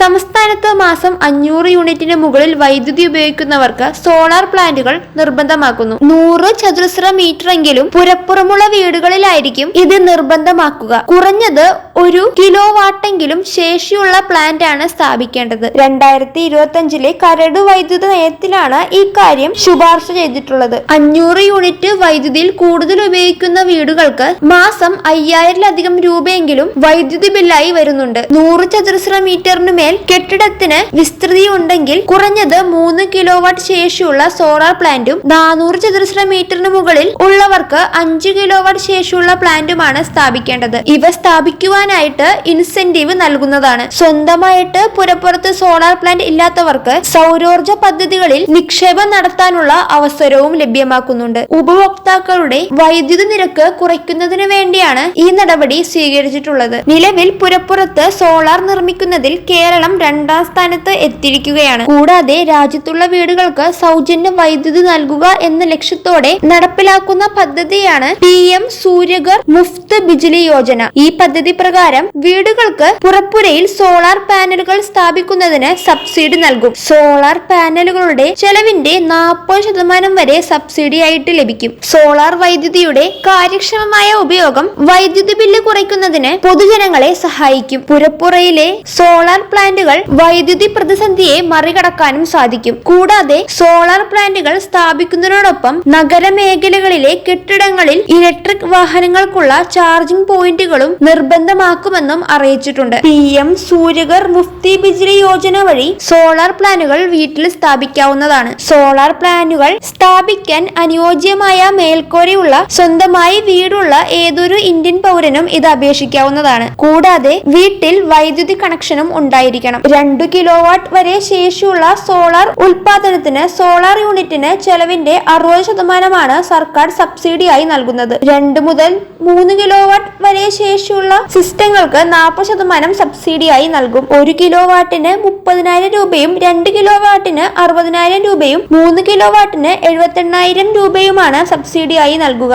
സംസ്ഥാനത്ത് മാസം അഞ്ഞൂറ് യൂണിറ്റിന് മുകളിൽ വൈദ്യുതി ഉപയോഗിക്കുന്നവർക്ക് സോളാർ പ്ലാന്റുകൾ നിർബന്ധമാക്കുന്നു. നൂറ് ചതുരശ്ര മീറ്ററെങ്കിലും പുരപ്പുറമുള്ള വീടുകളിലായിരിക്കും ഇത് നിർബന്ധമാക്കുക. കുറഞ്ഞത് ഒരു കിലോ വാട്ടെങ്കിലും ശേഷിയുള്ള പ്ലാന്റ് ആണ് സ്ഥാപിക്കേണ്ടത്. രണ്ടായിരത്തി ഇരുപത്തി അഞ്ചിലെ കരട് വൈദ്യുത നയത്തിലാണ് ഈ കാര്യം ശുപാർശ ചെയ്തിട്ടുള്ളത്. അഞ്ഞൂറ് യൂണിറ്റ് വൈദ്യുതിയിൽ കൂടുതൽ ഉപയോഗിക്കുന്ന വീടുകൾക്ക് മാസം അയ്യായിരത്തിലധികം രൂപയെങ്കിലും വൈദ്യുതി ബില്ലായി വരുന്നുണ്ട്. നൂറ് ചതുരശ്ര മീറ്ററിന് മേൽ കെട്ടിടത്തിന് വിസ്തൃതി ഉണ്ടെങ്കിൽ കുറഞ്ഞത് മൂന്ന് കിലോ വാട്ട് ശേഷിയുള്ള സോളാർ പ്ലാന്റും നാനൂറ് ചതുരശ്ര മീറ്ററിന് മുകളിൽ ഉള്ളവർക്ക് അഞ്ച് കിലോ വാട്ട് ശേഷിയുള്ള പ്ലാന്റുമാണ് സ്ഥാപിക്കേണ്ടത്. ഇവ സ്ഥാപിക്കുവാനായിട്ട് ഇൻസെന്റീവ് നൽകുന്നതാണ്. സ്വന്തമായിട്ട് പുരപ്പുറത്ത് സോളാർ പ്ലാന്റ് ഇല്ലാത്തവർക്ക് സൗരോർജ പദ്ധതികളിൽ നിക്ഷേപം നടത്താനുള്ള അവസരവും ലഭ്യമാക്കുന്നുണ്ട്. ഉപഭോക്താക്കളുടെ വൈദ്യുതി നിരക്ക് കുറയ്ക്കുന്നതിന് വേണ്ടിയാണ് ഈ നടപടി സ്വീകരിച്ചിട്ടുള്ളത്. നിലവിൽ പുരപ്പുറത്ത് സോളാർ നിർമ്മിക്കുന്നതിൽ കേരളം രണ്ടാം സ്ഥാനത്ത് എത്തിയിരിക്കുകയാണ്. കൂടാതെ രാജ്യത്തുള്ള വീടുകൾക്ക് സൗജന്യ വൈദ്യുതി നൽകുക എന്ന ലക്ഷ്യത്തോടെ നടപ്പിലാക്കുന്ന പദ്ധതിയാണ് പി എം സൂര്യഗർ മുഫ്ത് ബിജ്ലി യോജന. ഈ പദ്ധതി പ്രകാരം വീടുകൾക്ക് പുറപ്പുരയിൽ സോളാർ പാനലുകൾ സ്ഥാപിക്കുന്നതിന് സബ്സിഡി നൽകും. സോളാർ പാനലുകളുടെ ചെലവിന്റെ നാൽപ്പത് ശതമാനം വരെ സബ്സിഡി ആയിട്ട് ലഭിക്കും. സോളാർ വൈദ്യുതിയുടെ കാര്യക്ഷമമായ ഉപയോഗം വൈദ്യുതി ബില്ല് കുറയ്ക്കുന്നതിന് പൊതുജനങ്ങളെ സഹായിക്കും. പുരപ്പുറയിലെ സോളാർ പ്ലാന്റുകൾ വൈദ്യുതി പ്രതിസന്ധിയെ മറികടക്കാനും സാധിക്കും. കൂടാതെ സോളാർ പ്ലാന്റുകൾ സ്ഥാപിക്കുന്നതിനോടൊപ്പം നഗരമേഖലകളിലെ കെട്ടിടങ്ങളിൽ ഇലക്ട്രിക് വാഹനങ്ങൾക്കുള്ള ചാർജിംഗ് പോയിന്റുകളും നിർബന്ധമാക്കുമെന്നും അറിയിച്ചിട്ടുണ്ട്. പി എം സൂര്യഗർ മുഫ്തി ബിജ്ലി യോജന വഴി സോളാർ പ്ലാനുകൾ വീട്ടിൽ സ്ഥാപിക്കാവുന്നതാണ്. സോളാർ പ്ലാനുകൾ സ്ഥാപിക്കാൻ അനുയോജ്യമായ മേൽക്കോരയുള്ള സ്വന്തമായി വീടുള്ള ഏതൊരു ഇന്ത്യൻ പൗരനും ഇത് അപേക്ഷിക്കാവുന്നതാണ്. കൂടാതെ വീട്ടിൽ വൈദ്യുതി കണക്ഷനും ഉണ്ടായിരിക്കണം. രണ്ടു കിലോ വാട്ട് വരെ ശേഷിയുള്ള സോളാർ ഉൽപാദനത്തിന് സോളാർ യൂണിറ്റിന് ചെലവിന്റെ അറുപത് ശതമാനമാണ് സർക്കാർ സബ്സിഡിയായി നൽകുന്നത്. രണ്ട് മുതൽ മൂന്ന് കിലോ വാട്ട് വരെ ശേഷിയുള്ള സിസ്റ്റങ്ങൾക്ക് നാൽപ്പത് ശതമാനം സബ്സിഡിയായി നൽകും. ഒരു കിലോ വാട്ടിന് മുപ്പതിനായിരം രൂപയും രണ്ട് കിലോ വാട്ടിന് അറുപതിനായിരം രൂപയും മൂന്ന് കിലോ വാട്ടിന് എഴുപത്തെണ്ണായിരം രൂപയുമാണ് സബ്സിഡിയായി നൽകുക.